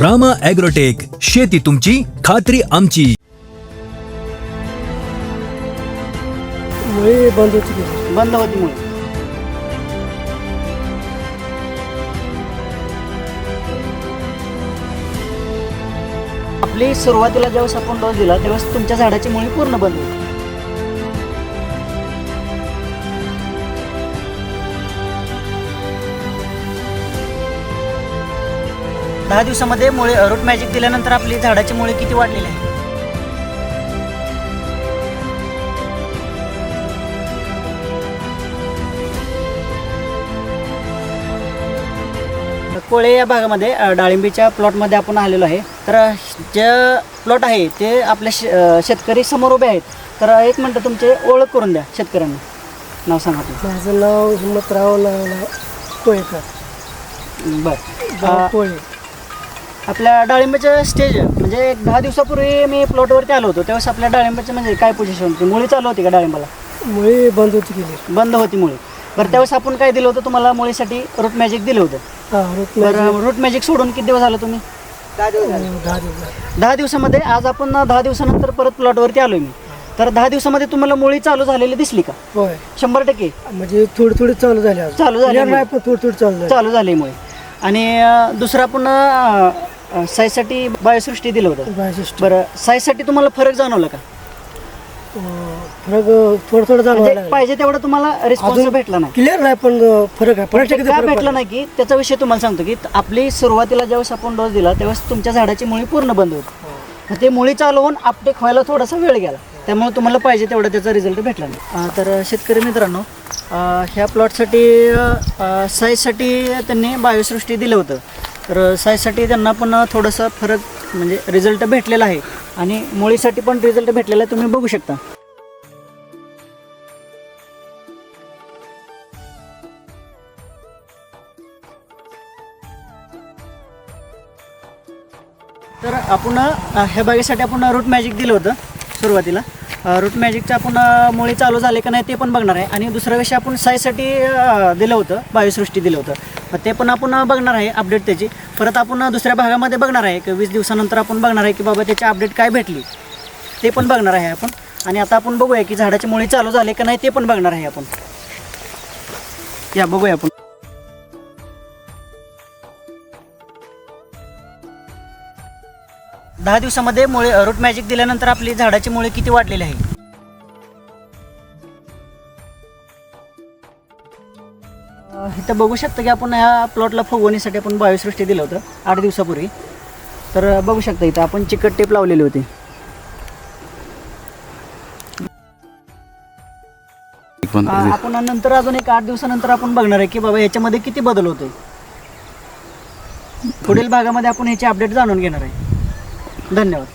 Rama agrotech शेती तुमची खात्री आमची. मुळे बंद होती गेली बंद होती मुळे. आपली सुरुवातीला ज्यावेळेस आपण डोस दिला त्यावेळेस तुमच्या झाडाची मुळी पूर्ण बंद होती. दहा दिवसामध्ये मुळे रूट मॅजिक दिल्यानंतर आपली झाडाची मुळे किती वाढलेली आहे? कोळे या भागामध्ये डाळिंबीच्या प्लॉटमध्ये आपण आलेलो आहे. तर जे प्लॉट आहे ते आपल्या शे शेतकरी समोर उभे आहेत. तर एक मिनटं तुमचे ओळख करून द्या शेतकऱ्यांना. नाव सांगा तुम्ही माझं नाव हिम्मतराव नाव कोळेकर. बरं. कोळे. आपल्या डाळिंबाचं स्टेज म्हणजे एक दहा दिवसापूर्वी मी प्लॉटवरती आलो होतो. त्यावेळेस आपल्या डाळिंबाचं म्हणजे काय पोझिशन होती? मुळी चालू होती का डाळिंबाला? मुळे बंद होती गेली बंद होती मुळी. बरं त्यावेळेस आपण काय दिलं होतं तुम्हाला? मुळीसाठी रूट मॅजिक दिलं होतं. हा रोट बरं रूट मॅजिक सोडून किती दिवस झालं तुम्ही? दहा दिवसामध्ये आज आपण दहा दिवसानंतर परत प्लॉटवरती आलोय मी. तर दहा दिवसामध्ये तुम्हाला मुळी चालू झालेली दिसली का? होय. शंभर टक्के. म्हणजे थोडी थोडी चालू झाली चालू झाली थोडी थोडी चालू झाली. चालू झाली मुळे. आणि दुसरं आपण अं, साईजसाठी बायोसृष्टी दिलं होतं. बायसिस्ट बरं साईजसाठी तुम्हाला फरक जाणवला का? फरक थोडं थोडं म्हणजे जाणवायला पाहिजे तेवढा तुम्हाला रिस्पॉन्स अजून भेटला नाही. क्लिअर नाही पण फरक आहे. पन्नास टक्के का फरक भेटला. नाही की त्याचा विषय तुम्हाला सांगतो की आपली सुरुवातीला ज्यावेळेस आपण डोस दिला त्यावेळेस तुमच्या झाडाची मुळी पूर्ण बंद होती. मग ते मुळी चालू होऊन अपटेक व्हायला थोडासा वेळ गेला. त्यामुळे तुम्हाला पाहिजे तेवढा त्याचा रिझल्ट भेटला नाही. अं, तर शेतकरी मित्रांनो अं, ह्या प्लॉटसाठी साईजसाठी त्यांनी बायोसृष्टी दिलं होतं. तर साईजसाठी त्यांना पण थोडंसं फरक म्हणजे रिझल्ट भेटलेला आहे. आणि मुळीसाठी पण रिझल्ट भेटलेला आहे तुम्ही बघू शकता. तर आपण ह्या बागेसाठी आपण रूट मॅजिक दिलं होतं सुरुवातीला. रूट मॅजिकचं आपण मुळे चालू झाले का नाही ते पण बघणार आहे. आणि दुसरा विषय आपण साईजसाठी दिलं होतं बायोसृष्टी दिलं होतं. मग ते पण आपण बघणार आहे अपडेट त्याची. परत आपण दुसऱ्या भागामध्ये बघणार आहे की वीस दिवसानंतर आपण बघणार आहे की बाबा त्याची अपडेट काय भेटली. ते पण बघणार आहे आपण. आणि आता आपण बघूया की झाडाची मुळी चालू झाले का नाही ते पण बघणार आहे आपण. या बघूया आपण. दहा दिवसामध्ये मुळे रूट मॅजिक दिल्यानंतर आपली झाडाची मुळे किती वाढलेली आहे? इथं बघू शकता की आपण ह्या प्लॉटला फुगवणीसाठी आपण बायोसृष्टी दिलं होतं आठ दिवसापूर्वी. तर बघू शकता इथं आपण चिकट टेप लावलेली होती. आपण नंतर अजून एक आठ दिवसानंतर आपण बघणार आहे की बाबा याच्यामध्ये किती बदल होतोय. पुढील भागामध्ये आपण ह्याची अपडेट जाणून घेणार आहे. धन्यवाद.